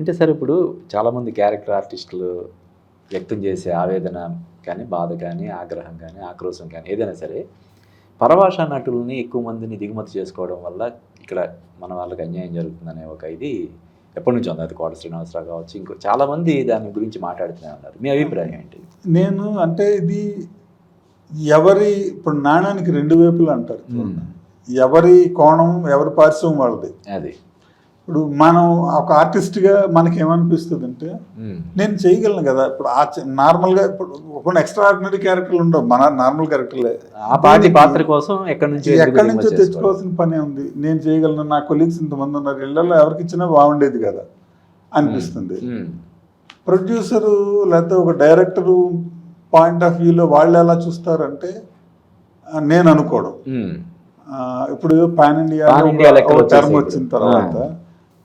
అంటే సార్ ఇప్పుడు చాలామంది క్యారెక్టర్ ఆర్టిస్టులు వ్యక్తం చేసే ఆవేదన కానీ బాధ కానీ ఆగ్రహం కానీ ఆక్రోశం కానీ ఏదైనా సరే పరభాష నటుల్ని ఎక్కువ మందిని దిగుమతి చేసుకోవడం వల్ల ఇక్కడ మన వాళ్ళకి అన్యాయం జరుగుతుందనే ఒక ఇది ఎప్పటి నుంచి ఉంది. అది కోట శ్రీనివాసరావు కావచ్చు ఇంకో చాలామంది దాని గురించి మాట్లాడుతూనే ఉన్నారు. మీ అభిప్రాయం ఏంటి? నేను అంటే ఇది ఎవరి ఇప్పుడు నాణానికి రెండు వైపులు అంటారు. ఎవరి కోణం ఎవరి పార్శ్వం వాళ్ళది. అది. ఇప్పుడు మనం ఒక ఆర్టిస్ట్గా మనకి ఏమనిపిస్తుంది అంటే. నేను చేయగలను కదా. ఇప్పుడు ఆ నార్మల్గా ఇప్పుడు కొన్ని ఎక్స్ట్రా ఆర్డినరీ క్యారెక్టర్లు ఉండవు. మన నార్మల్ క్యారెక్టర్లే పాత్ర కోసం ఎక్కడి నుంచి ఎక్కడి నుంచో? తెచ్చుకోవాల్సిన పనే ఉంది. నేను చేయగలను నా కొలీగ్స్ ఇంతమంది ఉన్నారు ఇళ్ళలో ఎవరికి ఇచ్చినా బాగుండేది కదా అనిపిస్తుంది. ప్రొడ్యూసరు లేకపోతే ఒక డైరెక్టరు పాయింట్ ఆఫ్ వ్యూలో వాళ్ళు ఎలా చూస్తారంటే నేను అనుకోవడం. ఇప్పుడు పాన్ ఇండియా టర్మ్ వచ్చిన. తర్వాత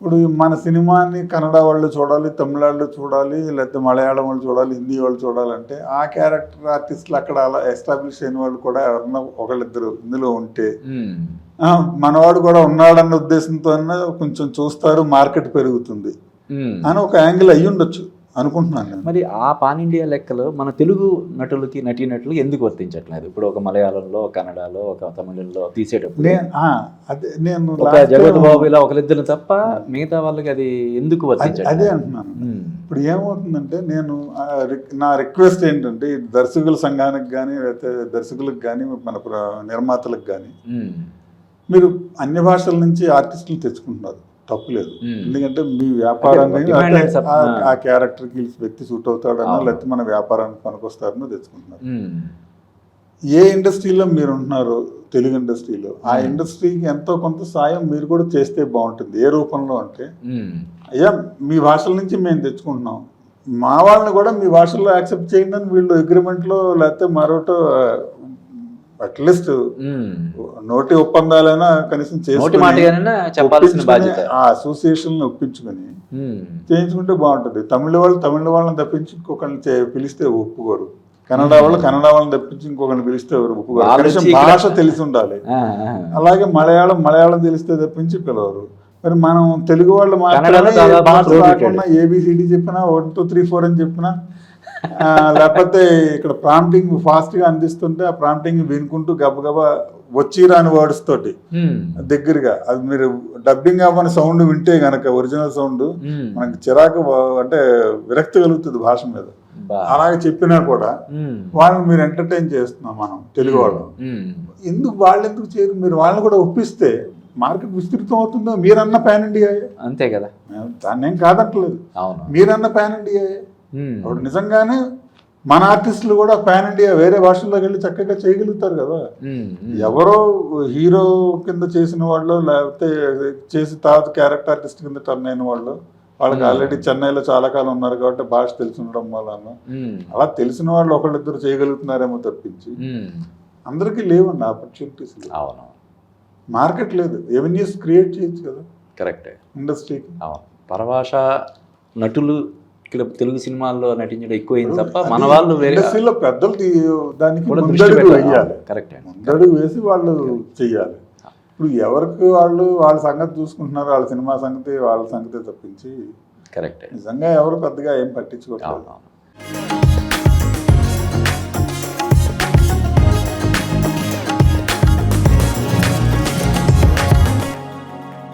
ఇప్పుడు మన సినిమాని కన్నడ వాళ్ళు చూడాలి తమిళ వాళ్ళు చూడాలి లేకపోతే మలయాళం వాళ్ళు చూడాలి హిందీ వాళ్ళు చూడాలంటే ఆ క్యారెక్టర్ ఆర్టిస్టులు అక్కడ అలా ఎస్టాబ్లిష్ అయిన వాళ్ళు కూడా ఎవరన్నా ఒకళ్ళిద్దరు ఇందులో ఉంటే మనవాడు కూడా ఉన్నాడన్న ఉద్దేశంతో కొంచెం చూస్తారు మార్కెట్ పెరుగుతుంది. అని ఒక యాంగిల్ అయ్యి ఉండొచ్చు అనుకుంటున్నాను నేను మరి ఆ పాన్ ఇండియా లెక్కలో మన తెలుగు నటులకి నటీనటులు ఎందుకు వర్తించట్లేదు? ఇప్పుడు ఒక మలయాళంలో కన్నడలో ఒక తమిళంలో తీసేటప్పుడు. నేను జగత్ బాబు ఇలా ఒకరిద్దరు తప్ప మిగతా వాళ్ళకి అది ఎందుకు అదే- అంటున్నాను. ఇప్పుడు ఏమవుతుందంటే నేను నా రిక్వెస్ట్ ఏంటంటే దర్శకుల సంఘానికి కానీ లేకపోతే దర్శకులకు కానీ మన నిర్మాతలకు కానీ. మీరు అన్ని భాషల నుంచి ఆర్టిస్టులు తెచ్చుకుంటున్నారు. తప్పులేదు. ఎందుకంటే మీ వ్యాపారాన్ని ఆ- క్యారెక్టర్కి వ్యక్తి సూట్ అవుతాడనో అవును. లేకపోతే మన వ్యాపారానికి పనికొస్తారనో తెచ్చుకుంటున్నారు. ఏ ఇండస్ట్రీలో మీరు ఉంటున్నారో తెలుగు ఇండస్ట్రీలో ఆ. ఇండస్ట్రీకి ఎంతో కొంత సాయం మీరు కూడా చేస్తే బాగుంటుంది ఏ రూపంలో అంటే. అయ్యా మీ భాషల నుంచి మేము తెచ్చుకుంటున్నాం మా వాళ్ళని కూడా మీ భాషల్లో యాక్సెప్ట్ చేయండి అని వీళ్ళు అగ్రిమెంట్లో లేకపోతే మరొకటో అట్లీస్ట్ ఉమ్. నోటి ఒప్పందాలైనా కనీసం ఆ అసోసియేషన్ ఒప్పించుకొని ఉమ్. చేయించుకుంటే బాగుంటుంది తమిళ వాళ్ళు తమిళ వాళ్ళని తప్పించి ఇంకొకరిని పిలిస్తే ఒప్పుకోరు కన్నడ వాళ్ళు కన్నడ వాళ్ళని తప్పించి ఇంకొకరిని పిలిస్తే ఎవరు ఒప్పుకోరు కనీసం భాష తెలిసి ఉండాలి. అలాగే మలయాళం మలయాళం తెలిస్తే తప్పించి పిలవరు మరి మనం తెలుగు వాళ్ళు దాదాపు భాష. రాకుండా ఏబిసిడి చెప్పినా వన్ టూ త్రీ ఫోర్ అని చెప్పినా లేకపోతే ఇక్కడ ప్రాంప్టింగ్ ఫాస్ట్గా అందిస్తుంటే ఆ ప్రాంప్టింగ్ వినుకుంటూ గబగబా వచ్చి రాని వర్డ్స్ తోటి. దగ్గరగా అది మీరు డబ్బింగ్ అవ్వని సౌండ్ వింటే గనక ఒరిజినల్ సౌండ్. మనకి చిరాకు అంటే విరక్తి కలుగుతుంది భాష మీద. అలాగే చెప్పినా కూడా. వాళ్ళని మీరు ఎంటర్టైన్ చేస్తున్నాం మనం తెలుగు వాళ్ళం. ఎందుకు వాళ్ళు ఎందుకు చేయరు మీరు వాళ్ళని కూడా ఒప్పిస్తే మార్కెట్ విస్తృతం అవుతుందో మీరన్న పాన్ ఇండియా అంతే కదా దాన్ని ఏం కాదంటలేదు అవును మీరన్న పాన్ ఇండియా. అప్పుడు నిజంగానే మన ఆర్టిస్టులు కూడా పాన్ ఇండియా వేరే భాషల్లోకి వెళ్ళి చక్కగా చేయగలుగుతారు కదా. ఎవరో హీరో కింద చేసిన వాళ్ళు లేకపోతే చేసి తర్వాత క్యారెక్టర్ ఆర్టిస్ట్ కింద టర్న్ అయిన వాళ్ళు వాళ్ళకి. ఆల్రెడీ చెన్నైలో చాలా కాలం ఉన్నారు కాబట్టి భాష తెలిసి ఉండడం వలన. అలా తెలిసిన వాళ్ళు ఒకళ్ళిద్దరు చేయగలుగుతున్నారేమో తప్పించి. అందరికీ లేవండి ఆపర్చునిటీస్ అవును. మార్కెట్ లేదు. ఎవెన్యూస్ క్రియేట్ చేయొచ్చు కదా. కరెక్టే ఇండస్ట్రీకి అవును. పరభాష నటులు ఇక్కడ తెలుగు సినిమాల్లో నటించడం ఎక్కువైంది తప్ప మన వాళ్ళు వేరే ఇండస్ట్రీలో పెద్దలు దానికి కూడా ముందడుగు వేయాలి. కరెక్టే ముందడుగు వేసి వాళ్ళు చెయ్యాలి. ఇప్పుడు ఎవరికి వాళ్ళు వాళ్ళ సంగతి చూసుకుంటున్నారు వాళ్ళ సినిమా సంగతి వాళ్ళ సంగతి తప్పించి కరెక్టే నిజంగా ఎవరు పెద్దగా ఏం పట్టించుకోవట్లేదు అవును